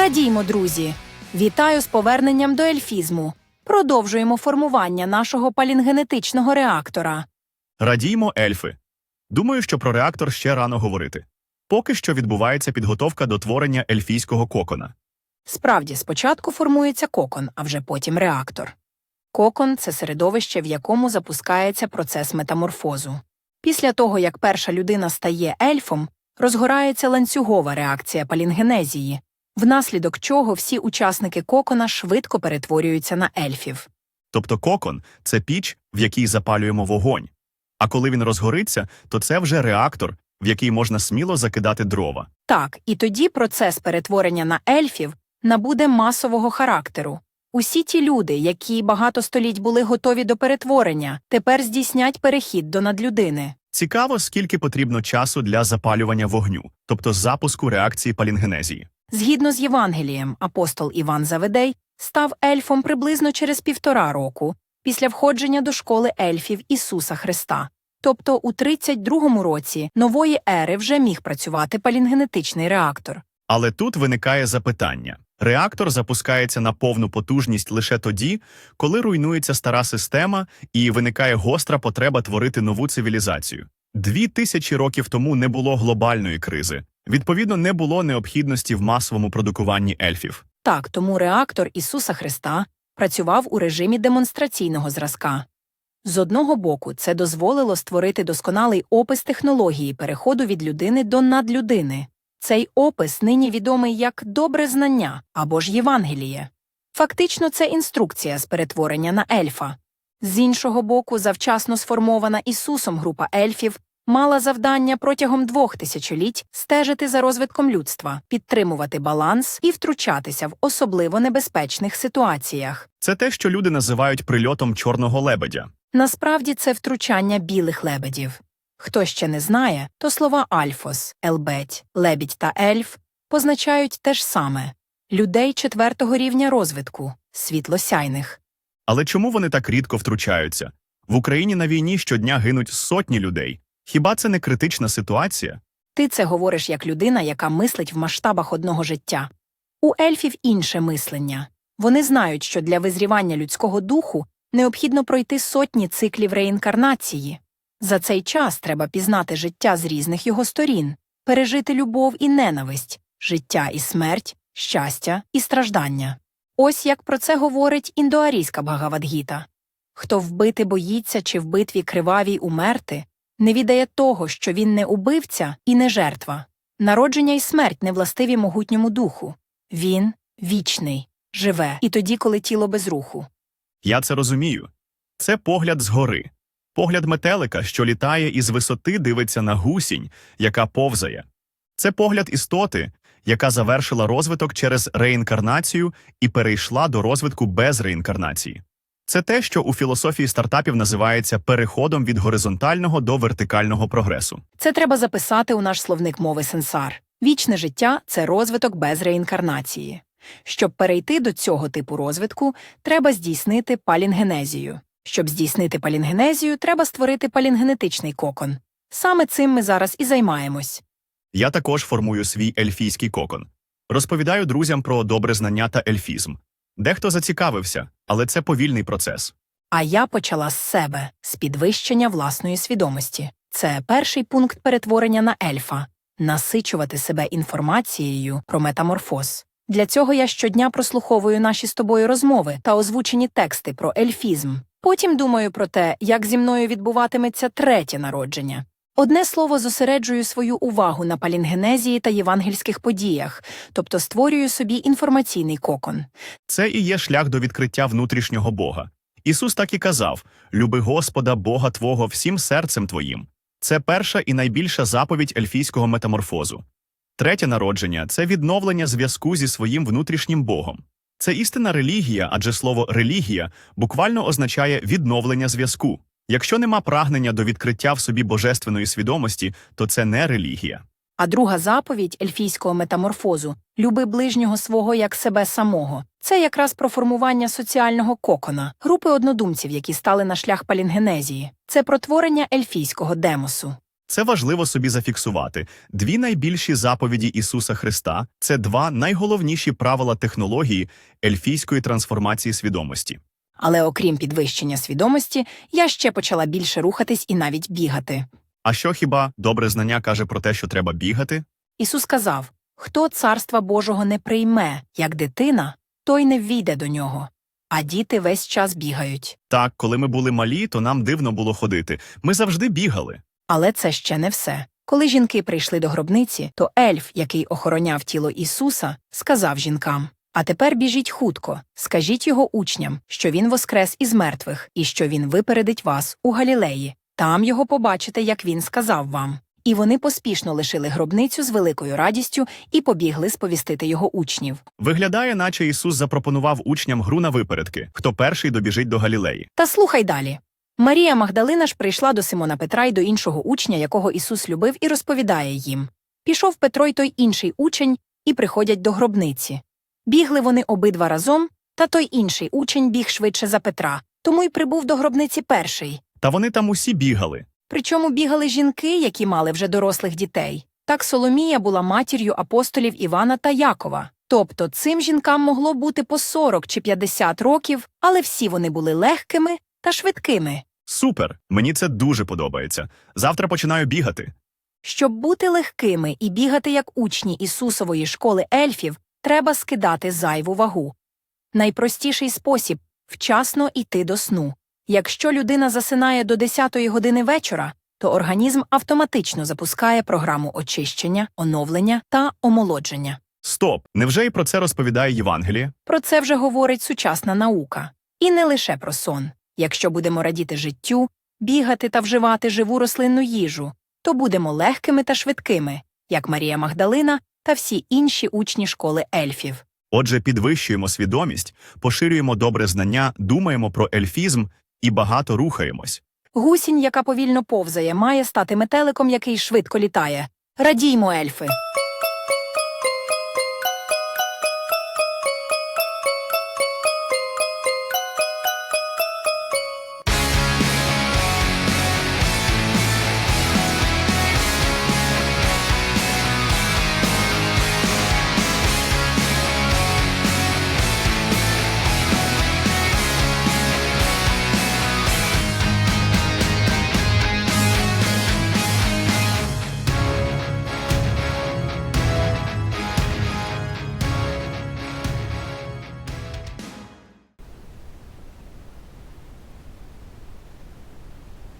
Радіймо, друзі! Вітаю з поверненням до ельфізму. Продовжуємо формування нашого палінгенетичного реактора. Радіймо, ельфи. Думаю, що про реактор ще рано говорити. Поки що відбувається підготовка до творення ельфійського кокона. Справді, спочатку формується кокон, а вже потім реактор. Кокон це середовище, в якому запускається процес метаморфозу. Після того, як перша людина стає ельфом, розгорається ланцюгова реакція палінгенезії, внаслідок чого всі учасники кокона швидко перетворюються на ельфів. Тобто кокон це піч, в якій запалюємо вогонь. А коли він розгориться, то це вже реактор, в який можна сміло закидати дрова. Так, і тоді процес перетворення на ельфів набуде масового характеру. Усі ті люди, які багато століть були готові до перетворення, тепер здійснять перехід до надлюдини. Цікаво, скільки потрібно часу для запалювання вогню, тобто запуску реакції палінгенезії. Згідно з Євангелієм, апостол Іван Заведей став ельфом приблизно через півтора року після входження до школи ельфів Ісуса Христа. Тобто у 32-му році нової ери вже міг працювати палінгенетичний реактор. Але тут виникає запитання. Реактор запускається на повну потужність лише тоді, коли руйнується стара система і виникає гостра потреба творити нову цивілізацію. Дві тисячі років тому не було глобальної кризи. Відповідно, не було необхідності в масовому продукуванні ельфів. Так, тому реактор Ісуса Христа працював у режимі демонстраційного зразка. З одного боку, це дозволило створити досконалий опис технології переходу від людини до надлюдини. Цей опис нині відомий як добре знання або ж Євангеліє. Фактично, це інструкція з перетворення на ельфа. З іншого боку, завчасно сформована Ісусом група ельфів мала завдання протягом двох тисячоліть стежити за розвитком людства, підтримувати баланс і втручатися в особливо небезпечних ситуаціях. Це те, що люди називають прильотом чорного лебедя. Насправді це втручання білих лебедів. Хто ще не знає, то слова альфос, елбеть, лебідь та ельф позначають те ж саме людей четвертого рівня розвитку, світлосяйних. Але чому вони так рідко втручаються? В Україні на війні щодня гинуть сотні людей. Хіба це не критична ситуація? Ти це говориш як людина, яка мислить в масштабах одного життя. У ельфів інше мислення. Вони знають, що для визрівання людського духу необхідно пройти сотні циклів реінкарнації. За цей час треба пізнати життя з різних його сторін, пережити любов і ненависть, життя і смерть, щастя і страждання. Ось як про це говорить індоарійська Бхагавадгіта. Хто вбити боїться чи в битві кривавій умерти, не відає того, що він не убивця і не жертва. Народження і смерть не властиві могутньому духу. Він вічний, живе і тоді, коли тіло без руху. Я це розумію. Це погляд згори, погляд метелика, що літає і з висоти дивиться на гусінь, яка повзає. Це погляд істоти, яка завершила розвиток через реінкарнацію і перейшла до розвитку без реінкарнації. Це те, що у філософії стартапів називається переходом від горизонтального до вертикального прогресу. Це треба записати у наш словник мови сенсар. Вічне життя це розвиток без реінкарнації. Щоб перейти до цього типу розвитку, треба здійснити палінгенезію. Щоб здійснити палінгенезію, треба створити палінгенетичний кокон. Саме цим ми зараз і займаємось. Я також формую свій ельфійський кокон. Розповідаю друзям про добре знання та ельфізм. Дехто зацікавився, але це повільний процес. А я почала з себе, з підвищення власної свідомості. Це перший пункт перетворення на ельфа насичувати себе інформацією про метаморфоз. Для цього я щодня прослуховую наші з тобою розмови та озвучені тексти про ельфізм. Потім думаю про те, як зі мною відбуватиметься третє народження. Одне слово зосереджую свою увагу на палінгенезії та євангельських подіях, тобто створюю собі інформаційний кокон. Це і є шлях до відкриття внутрішнього Бога. Ісус так і казав: Люби Господа, Бога Твого всім серцем твоїм. Це перша і найбільша заповідь ельфійського метаморфозу. Третє народження це відновлення зв'язку зі своїм внутрішнім Богом. Це істинна релігія, адже слово релігія буквально означає відновлення зв'язку. Якщо нема прагнення до відкриття в собі божественної свідомості, то це не релігія. А друга заповідь ельфійського метаморфозу люби ближнього свого як себе самого. Це якраз про формування соціального кокона, групи однодумців, які стали на шлях палінгенезії. Це про творення ельфійського демосу. Це важливо собі зафіксувати. Дві найбільші заповіді Ісуса Христа це два найголовніші правила технології ельфійської трансформації свідомості. Але окрім підвищення свідомості, я ще почала більше рухатись і навіть бігати. А що хіба добре знання каже про те, що треба бігати? Ісус сказав: Хто царства Божого не прийме, як дитина, той не ввійде до нього. А діти весь час бігають. Так, коли ми були малі, то нам дивно було ходити. Ми завжди бігали. Але це ще не все. Коли жінки прийшли до гробниці, то ельф, який охороняв тіло Ісуса, сказав жінкам: А тепер біжіть хутко, скажіть його учням, що він воскрес із мертвих, і що він випередить вас у Галілеї. Там його побачите, як він сказав вам. І вони поспішно лишили гробницю з великою радістю і побігли сповістити його учнів. Виглядає, наче Ісус запропонував учням гру на випередки, хто перший добіжить до Галілеї. Та слухай далі. Марія Магдалина ж прийшла до Симона Петра й до іншого учня, якого Ісус любив, і розповідає їм. Пішов Петро й той інший учень, і приходять до гробниці. Бігли вони обидва разом, та той інший учень біг швидше за Петра, тому й прибув до гробниці перший. Та вони там усі бігали. Причому бігали жінки, які мали вже дорослих дітей. Так Соломія була матір'ю апостолів Івана та Якова. Тобто цим жінкам могло бути по 40 чи 50 років, але всі вони були легкими та швидкими. Супер! Мені це дуже подобається. Завтра починаю бігати. Щоб бути легкими і бігати як учні Ісусової школи ельфів, треба скидати зайву вагу. Найпростіший спосіб вчасно йти до сну. Якщо людина засинає до 10 години вечора, то організм автоматично запускає програму очищення, оновлення та омолодження. Стоп! Невже і про це розповідає Євангеліє? Про це вже говорить сучасна наука. І не лише про сон. Якщо будемо радіти життю, бігати та вживати живу рослинну їжу, то будемо легкими та швидкими, як Марія Магдалина та всі інші учні школи ельфів. Отже, підвищуємо свідомість, поширюємо добре знання, думаємо про ельфізм і багато рухаємось. Гусінь, яка повільно повзає, має стати метеликом, який швидко літає. Радіймо, ельфи!